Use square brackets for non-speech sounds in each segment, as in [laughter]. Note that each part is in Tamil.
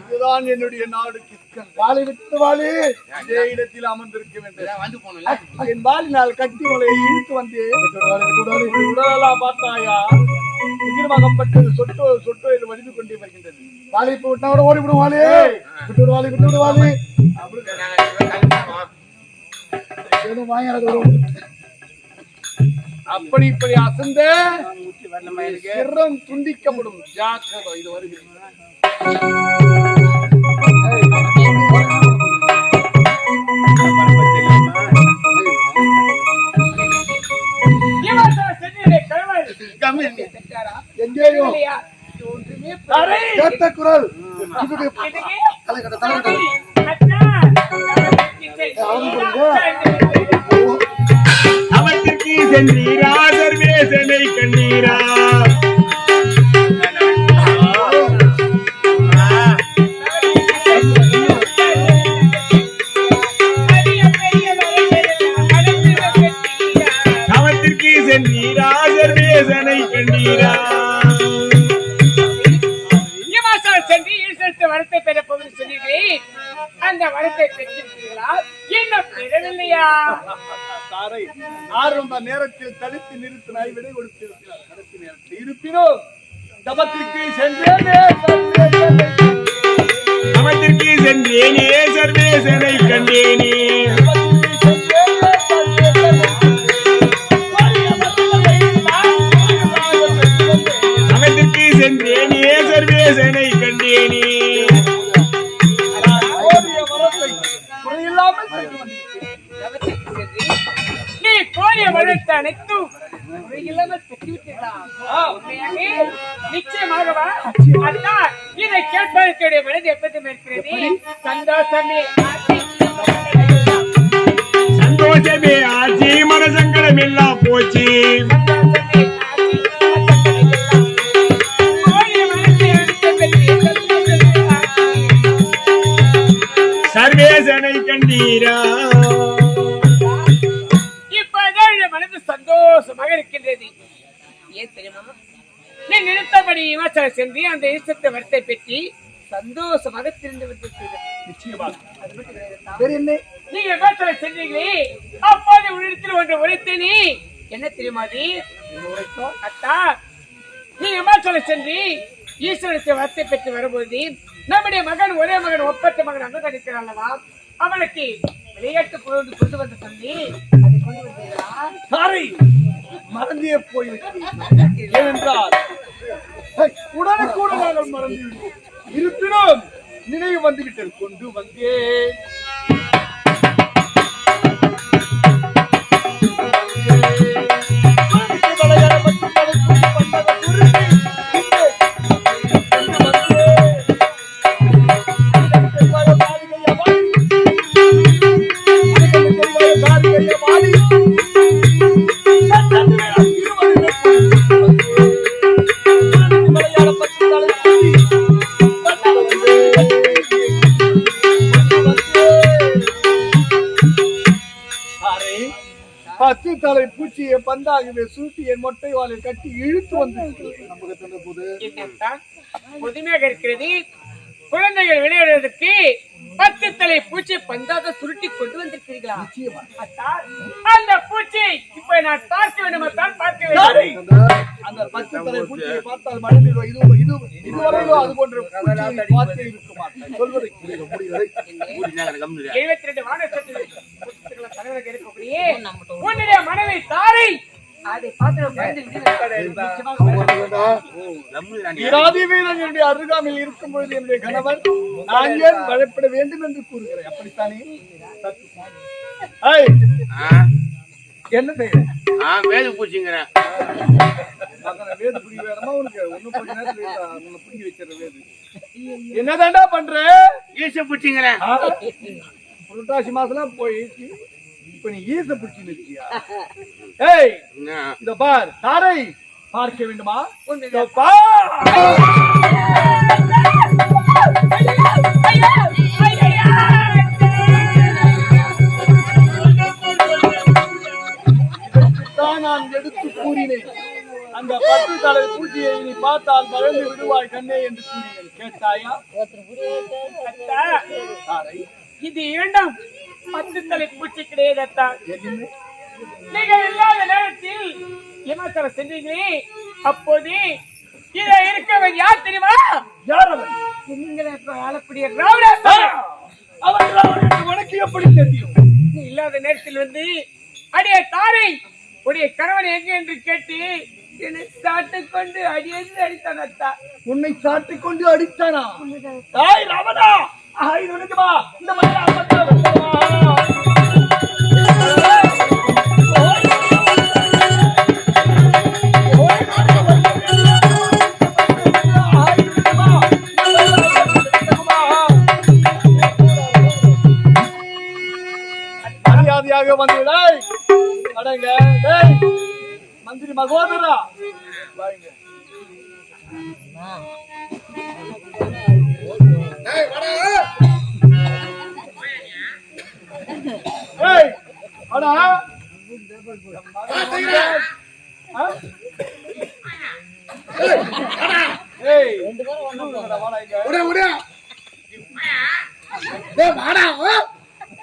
இதுதான் என்னுடைய நாடு கிஸ்கன். வாளி விட்டு வாளி அதே இடத்தில் அமர்ந்திருக்க வேண்டும். என் வாலினால் கட்டி மலையை இழுத்து வந்து. உடலெல்லாம் பார்த்தாயா? உதிரமாகப்பட்டது சொட்டோ சொட்டோ என்று வடிந்து கொண்டே வருகின்றது. வாளி இப்ப விட்டா கூட ஓடி விடும் வாளி விட்டு விடு வாளி விட்டு விடு வாளி ஏதோ வாங்கி அப்படி இப்படி அசந்த சிரம் துண்டிக்கப்படும். ஜாக்கிரதை இது வருகிறது எங்கேயும் கேட்ட குரல். சென்றீரா இல்லாமல் பெற்றுவிட்டீர்களா? நிச்சயமாகவா அதான் இதை கேட்பதற்குடைய மனது எப்போதும் இருக்கிறது சந்தோஷமே. சந்தோஷமே ஆச்சு மனசங்கடம் எல்லாம் போச்சு சந்தோஷமே ஆசி. சென்று அந்த ஈஸ்வரத்தை வரத்தை பெற்றி சந்தோஷமாக திருந்து என்ன? நீங்க இமாச்சல சென்றீங்களே அப்போது உன்னிடத்தில் ஒன்று உரைத்தேனே? என்ன தெரியுமா அது? அத்தா நீ இமாச்சல சென்று ஈஸ்வரத்தை வரத்தை பெற்று வரும்போது நம்முடைய மகன் ஒரே மகன் ஒப்பற்ற மகன் அங்க கிடைக்கிறான் அல்லவா? அவனுக்கு விளையாட்டு பொருள் கொண்டு வந்து சொல்லி அதை கொண்டு வந்தீங்களா மறந்தே போய்விட்டேன் ஏனென்றால் உடனே கூட நாங்கள் மறந்து இருப்பினும் நினைவு வந்துவிட்டது. கொண்டு வந்தேன் தலை பூச்சியை பந்தாகவே சூட்டி என் மொட்டை வாலில் கட்டி இழுத்து வந்து நமக்கு தந்த போது என்னத்தான் புதுமையாக இருக்கிறது. குழந்தைகள் விளையாடுவதற்கு பத்து தலை பூச்சி பந்தாக சுருட்டி கொண்டு வந்திருக்கிறீர்களா? அந்த பூச்சி இப்ப நான் பார்க்க வேண்டுமாத்தான் பார்க்க வேண்டும். அந்த பத்து தலை பூச்சியை பார்த்தால் மனதில் இது இது இதுவரையிலும் அது போன்ற பார்த்தே இருக்க மாட்டேன். சொல்வதை எழுபத்தி ரெண்டு இருக்கக்கூடிய உன்னுடைய மனைவி தாரை. அருகாமையில் இருக்கும் பொழுது என்னுடைய கணவன் நான் ஏன் பயப்பட வேண்டும் என்று கூறுகிறேன் அப்படித்தானே? என்ன செய்ய? வேது பூச்சிங்கிறேன். வேது பிடிக்க வேணுமா உனக்கு ஒண்ணு கொஞ்ச நேரத்துல இல்ல, உன்னை பிடிக்க வைக்கிற வேது. என்னதாண்டா பண்ற? ஈச பூச்சிங்கிறேன்? புரட்டாசி மாசம்லாம் போயிடுச்சு. இப்ப நீ ஈச பிடிச்சு நிற்கியா [laughs] ஏய் இந்த பார் தாரை பார்க்க வேண்டுமா? இதோ நான் எடுத்து கூறினேன். அந்த பத்து தலை பூச்சியை நீ பார்த்தால் மறந்து விடுவாய் கண்ணே என்று கூறினேன். கேட்டாயா? இது இரண்டும் பத்து தலை பூச்சி கிடையாது அத்தா என்ன நீங்கள் இல்லாத நேரத்தில் இமாச்சலம் சென்றீங்களே அப்போது இதை இருக்கவன் யார் தெரியுமா? யார் அவன்? நீங்களே ஆளக்கூடிய உனக்கு எப்படி தெரியும்? இல்லாத நேரத்தில் வந்து அடிய தாரை உடைய கணவன் எங்க என்று கேட்டு என்னை சாட்டுக் கொண்டு அடியென்று அடித்தான் அத்தா. உன்னை சாட்டிக் கொண்டு அடித்தானா? தாய் ராவணா ஆஹா, இது உனக்குமா இந்த மாதிரி மரியாதையாக அடங்க மந்திரி மகோதரா.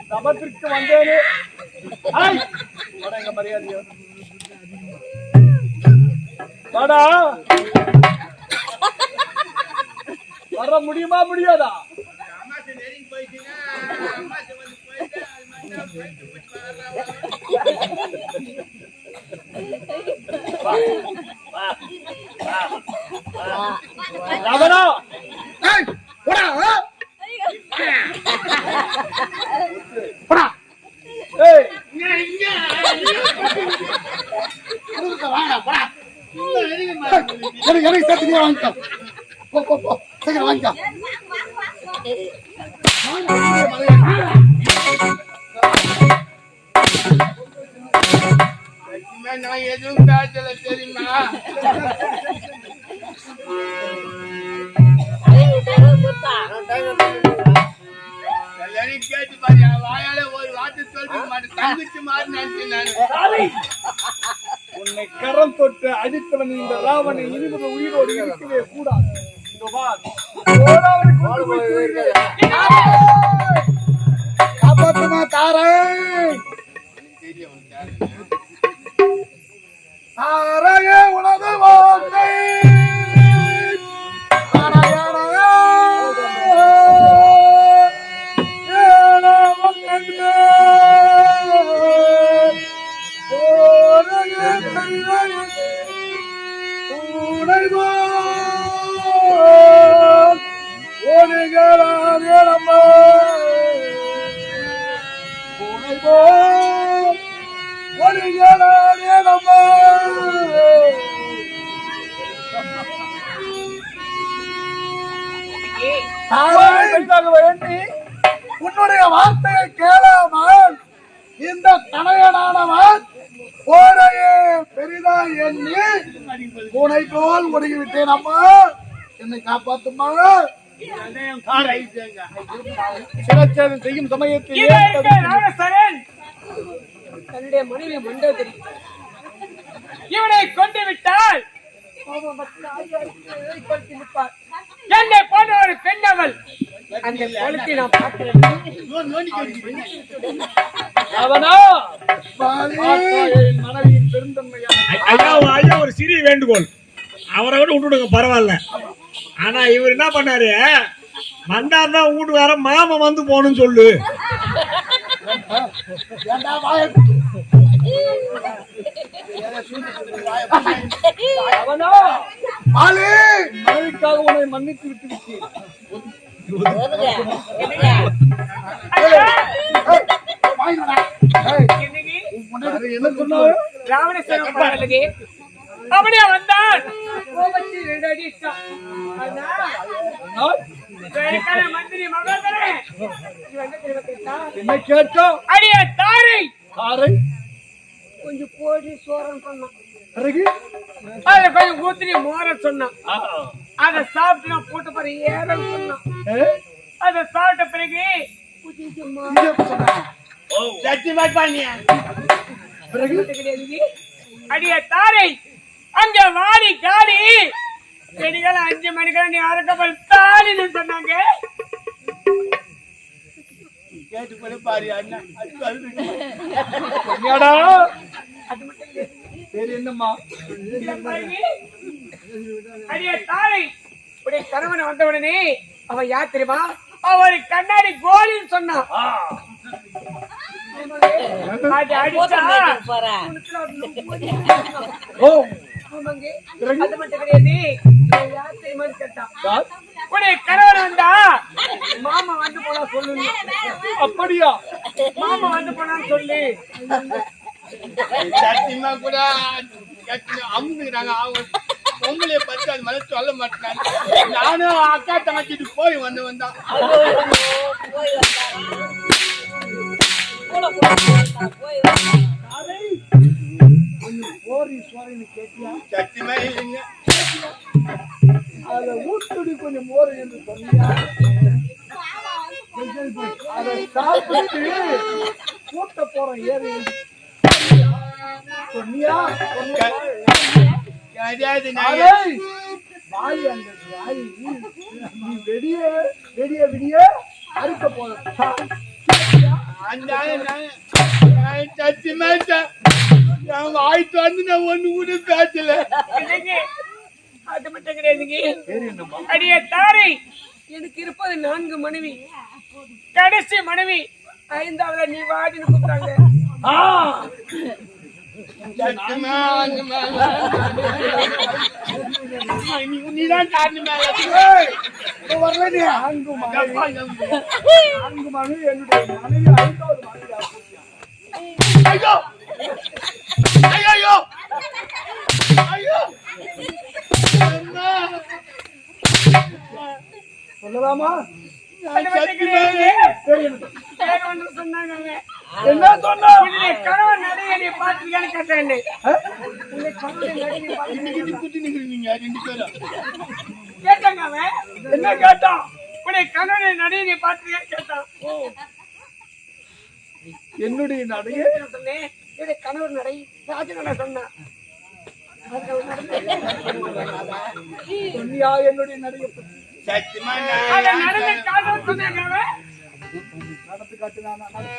சபத்திற்கு வந்தேனே. மரியாதையா. வாடா. வர முடியுமா முடியாதா? போடா. எனக்கு எனக்கு சேர்த்து வாங்கிக்கோ? சீக்கிரம் வாங்கிக்கோ நான் எதுவும் பேசல தெரியுமா கேட்டு பாரு என் வாயால ஒரு வார்த்தை சொல்லிக்க மாட்டேன் தங்கச்சி மாதிரி நினைச்சேன் நான் சாலை உன்னை கரம் தொட்டு அடித்தவன் இந்த ராவணன் இனிமது உயிரோடு இருக்கவே கூடாது. இதோ பார். காப்பாத்துமா சிரச்சேதம் செய்யும் சமயத்தில் தன்னுடைய மனைவி மண்டோதரி இவனை கொண்டு விட்டால். என்னை போன்ற ஒரு பெண் அவள் அந்த கொளுத்தி நான் பார்க்கிறேன். மனைவியின் பெருந்தன்மையான ஐயா ஐயா ஒரு சிறிய வேண்டுகோள். அவரை விட விட்டுடுங்க பரவாயில்ல. ஆனா இவர் என்ன பண்ணாரு? வந்தாருன்னா வீட்டுக்கார மாமன் வந்து போகணும்னு சொல்லு. ராவணா மனைவிக்காக உன்னை மன்னித்து விட்டு என்ன சொன்னாரு பரவாயில்லையே அப்படியே வந்தான். கோபத்தில் மந்திரி மகோதரே என்ன கேட்டோம். அடிய தாரை. காரை கொஞ்சம் போடி சோறன் சொன்னான். பிறகு? அதுல கொஞ்சம் ஊத்திரி மோர சொன்னான். அதை சாப்பிட்டு நான் போட்டு பாரு ஏறன்னு சொன்னான்? அதை சாப்பிட்ட பிறகு. சத்தியமா பண்ணியா? பிறகு? அடிய தாரை. அங்க வாடி காடி. செடிகள் அஞ்சு மணிக்கெல்லாம் நீ அறக்கப்பல் தாலின்னு சொன்னாங்க. கேட்டு கூட பாரு அண்ணா. அது என்னம்மா? அடியே உடைய கணவன் வந்த உடனே அவன் யார் தெரியுமா? அவர் கண்ணாடி கோலின்னு சொன்னான் ஓ. அது மட்டும் கிடையாது? உடைய கணவன் வந்தா? மாமா வந்து போனா சொல்லு. அப்படியா? மாமா வந்து போனான்னு சொல்லு. சத்தியமா கூட அமுக்குறாங்க அவங்க பொம்பளைய பத்தி அது மாதிரி சொல்ல மாட்டேங்காங்க நானும் அக்கா தங்கச்சிட்டு போய் வந்து வந்தான். ஓரி சோரின்னு கேட்டியா? சத்தியமா இல்லைங்க அதை ஊத்துடி கொஞ்சம் மோர் என்று சொன்னியா? அதை சாப்பிட்டு கூட்ட போறோம் ஏறி. சொன்னியா? வாய் அந்த வாய் நீ வெடிய வெடிய விடிய அறுக்க போற. சத்தியமா அவங்க ஆயிட்டு வந்து நான் ஒண்ணு கூட பேசல. அது மட்டும் கிடையாதுங்க. அடியே தாரை. எனக்கு இருப்பது நான்கு மனைவி. கடைசி மனைவி. ஐந்தாவது நீ வாடின்னு கூப்பிட்டாங்க. நீதான் காரணமா வரல நீ நான்கு மனைவி நான்கு மனைவி என்னுடைய மனைவி ஐந்தாவது மனைவி ஐயோ! ஐயோ! சொல்லலாமா. என்ன சொன்னா? கணவன் நடிகை பார்த்துருக்கான்னு கேட்டேன் நடிகை கேட்டாங்க அவன். என்ன கேட்டான்? உன்னுடைய கணவன் நடிகை பார்த்துருக்கான்னு கேட்டான். என்னுடைய நடைய நான் சொன்னேன்? என்னுடைய கணவர் நடை ராஜன் நான் சொன்னேன் சொன்னியா என்னுடைய நடைய நடத்து காட்டுனானா நான்.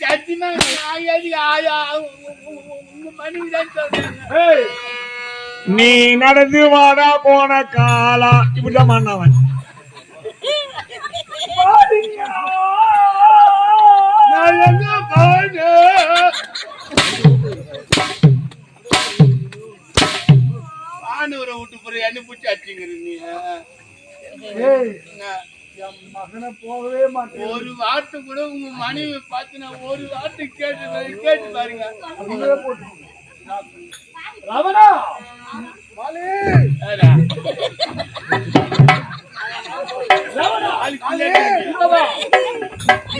சத்தியமா மனைவி தான் சொல்றேன். நீ நடந்து வாடா போன காலா. இப்படிதான் பண்ணவன். நீ என் மகனை போகவே மாட்டேன் ஒரு வார்த்தை கூட உங்க மனைவி பார்த்து நான் ஒரு வார்த்தை கேட்டு கேட்டு பாருங்க. ரவணா மாலி.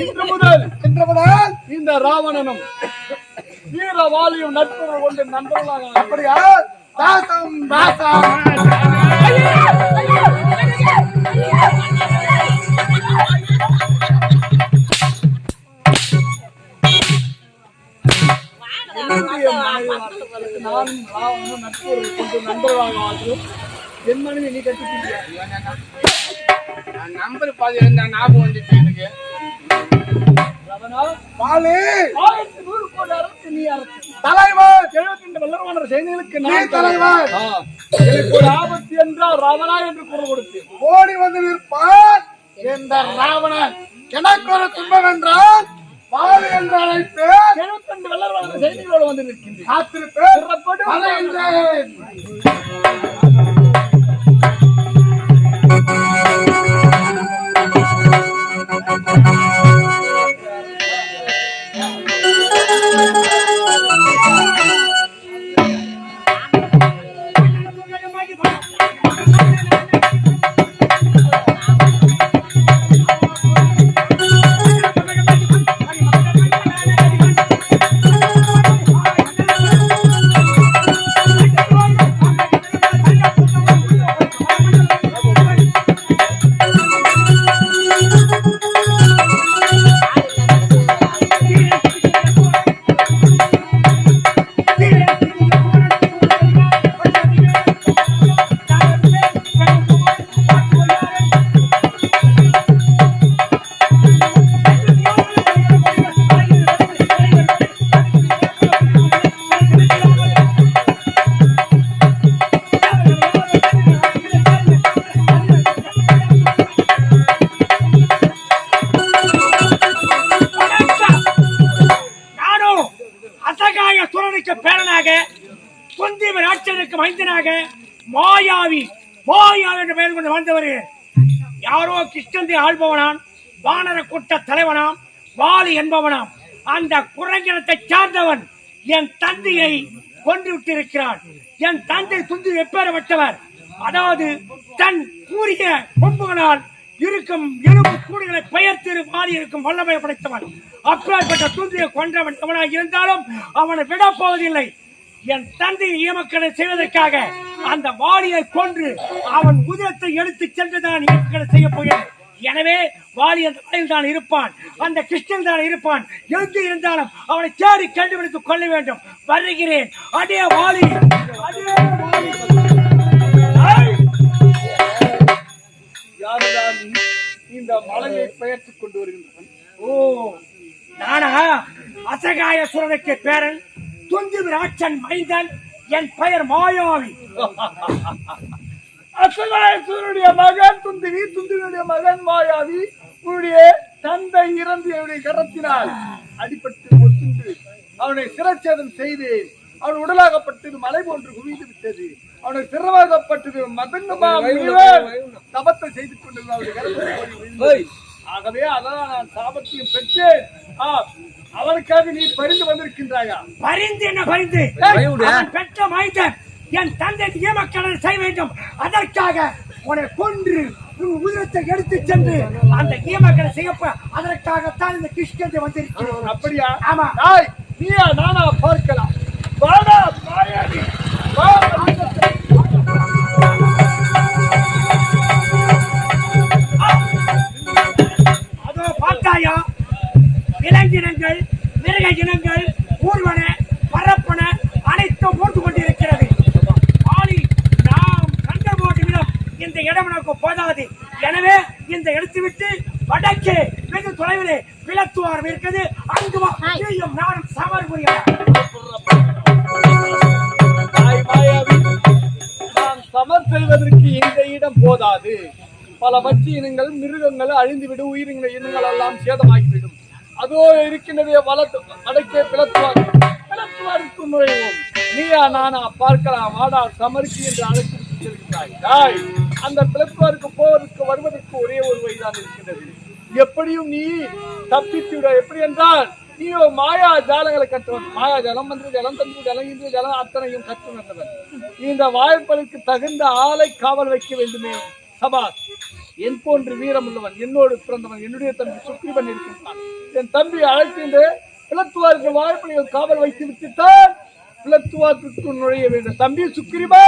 இன்று முதல் இன்று முதல் இந்த ராவணனும் வீரவாலியும் நட்புறவு கொண்டு நண்பர்களாக அப்படியா தாசம் தாசம் நான் ராவணனும் நட்புறவு கொண்டு நண்பர்களாக வாழ்கிறோம் என் மனைவி நீ கட்டிக்கிட்டியா நம்பர் பாதி இருந்தா ஞாபகம் வந்துச்சு எனக்கு. தலைவர்! எழுபத்தி ரெண்டு வல்லரவான செய்திகளுக்கு நான் தலைவர்! எனக்கு ஒரு ஆபத்து என்றால் ராவணா என்று குரல் கொடுத்தேன் ஓடி வந்து நிற்பார்! இந்த ராவணன்? எனக்கு ஒரு துன்பம் என்றால் பாலு என்று அழைப்பேன்! எழுபத்தி ரெண்டு வல்லரவான செய்திகளோடு வந்து நிற்கின்றேன். காத்திருப்பேன்! என்பவனாம். அந்த குரங்கினத்தை சார்ந்தவன் என் தந்தையை கொன்று விட்டிருக்கிறான் என் தந்தை துந்து எப்பேறப்பட்டவர் அதாவது தன் கூறிய கொம்புகளால் இருக்கும் எலும்பு கூடுகளை பெயர்த்து மாறி இருக்கும் வல்லமை படைத்தவன். அப்பேற்பட்ட துந்தியை கொன்றவன் எவனாக இருந்தாலும் அவனை விடப்போவதில்லை என் தந்தை ஈமக்கடை செய்வதற்காக அந்த வாளியை கொன்று அவன் உதிரத்தை எடுத்து சென்றுதான் ஈமக்கடை செய்ய போகிறேன். எனவே வாலி அந்த வயல் தான் இருப்பான். அந்த கிருஷ்ணன் தான் இருப்பான். எங்கு இருந்தாலும் அவனை தேடி கண்டுபிடித்து கொள்ள வேண்டும். வருகிறேன். அடே வாலி. அடே வாலி. ஐ! யாருதான் இந்த மலையை பெயர்த்துக் கொண்டு வருகின்றவன்? ஓ நானா? அசகாய சுரனுக்கு பேரன் துந்து ராட்சன் மைந்தன் என் பெயர் மாயாவி. [laughs] அசகாயசூருடைய மகன் துந்துவி துந்துவினுடைய மகன் மாயாவி உன்னுடைய தந்தை இறந்து என்னுடைய கரத்தினால் அடிபட்டு ஒத்துண்டு அவனை சிரச்சேதம் செய்தேன் அவன் உடலாகப்பட்டது மலை போன்று குவிந்து விட்டது. அவனுக்கு சிரமாகப்பட்டது மதங்கமா முனிவர். தபத்தை செய்து கொண்டிருந்த அவருடைய கரத்தில் போய் விழுந்தது. ஆகவே அதான் நான் சாபத்தையும் பெற்றேன். ஆ, அவனுக்காக நீ பரிந்து வந்திருக்கின்றாயா? பரிந்து என்ன பரிந்து? அவன் பெற்ற மைந்தன் என் தந்தை நியமக்கடன் செய்ய வேண்டும். அதற்காக உன்னை கொன்று உன் உதிரத்தை எடுத்து சென்று அந்த நியமக்கடை செய்யப்ப அதற்காகத்தான் இந்த கிருஷ்ணத்தை வந்திருக்கிறேன். அப்படியா? ஆமா. நீயா நானா பார்க்கலாம். வாடா மனிதத்தை. அதோ பார்த்தாயா? விலங்கினங்கள் மிருக இனங்கள் இடம் நமக்கு போதாது. எனவே இந்த இடத்தை விட்டு வடக்கே வெகு தொலைவிலே விளத்துவாரம் இருக்குது அங்கு நீயும் நானும் சமர் நான் சமர் செய்வதற்கு இந்த இடம் போதாது. பல பட்சி இனங்கள் மிருகங்கள் அழிந்துவிடு உயிரின இனங்கள் எல்லாம் சேதமாகிவிடும். அதோ இருக்கின்றதே வலது வடக்கே பிளத்துவார் பிளத்துவாருக்கு நுழைவோம். நீயா நானா பார்க்கலாம். வாடா சமருக்கு என்று அழைத்து அந்த பிளப்பாருக்கு போவதற்கு வருவதற்கு ஒரே ஒரு வழிதான் இருக்கின்றது எப்படியும் நீ தப்பித்து எப்படி என்றால் நீயோ மாயா ஜாலங்களை கற்றவன். மாயா ஜலம் மந்திர ஜலம் தந்திர ஜலம் இந்திர ஜலம் அத்தனையும் கற்று வந்தவன் இந்த வாய்ப்பதற்கு தகுந்த ஆளை காவல் வைக்க வேண்டுமே. சபா என் போன்று வீரம் உள்ளவன் என்னோடு பிறந்தவன் என்னுடைய தம்பி சுக்ரீவன் இருக்கின்றான். என் தம்பி அழைத்து பிளத்துவாருக்கு வாய்ப்படிகள் காவல் வைத்து விட்டுத்தான் பிளத்துவாருக்கு நுழைய வேண்டும். தம்பி சுக்கிரிபா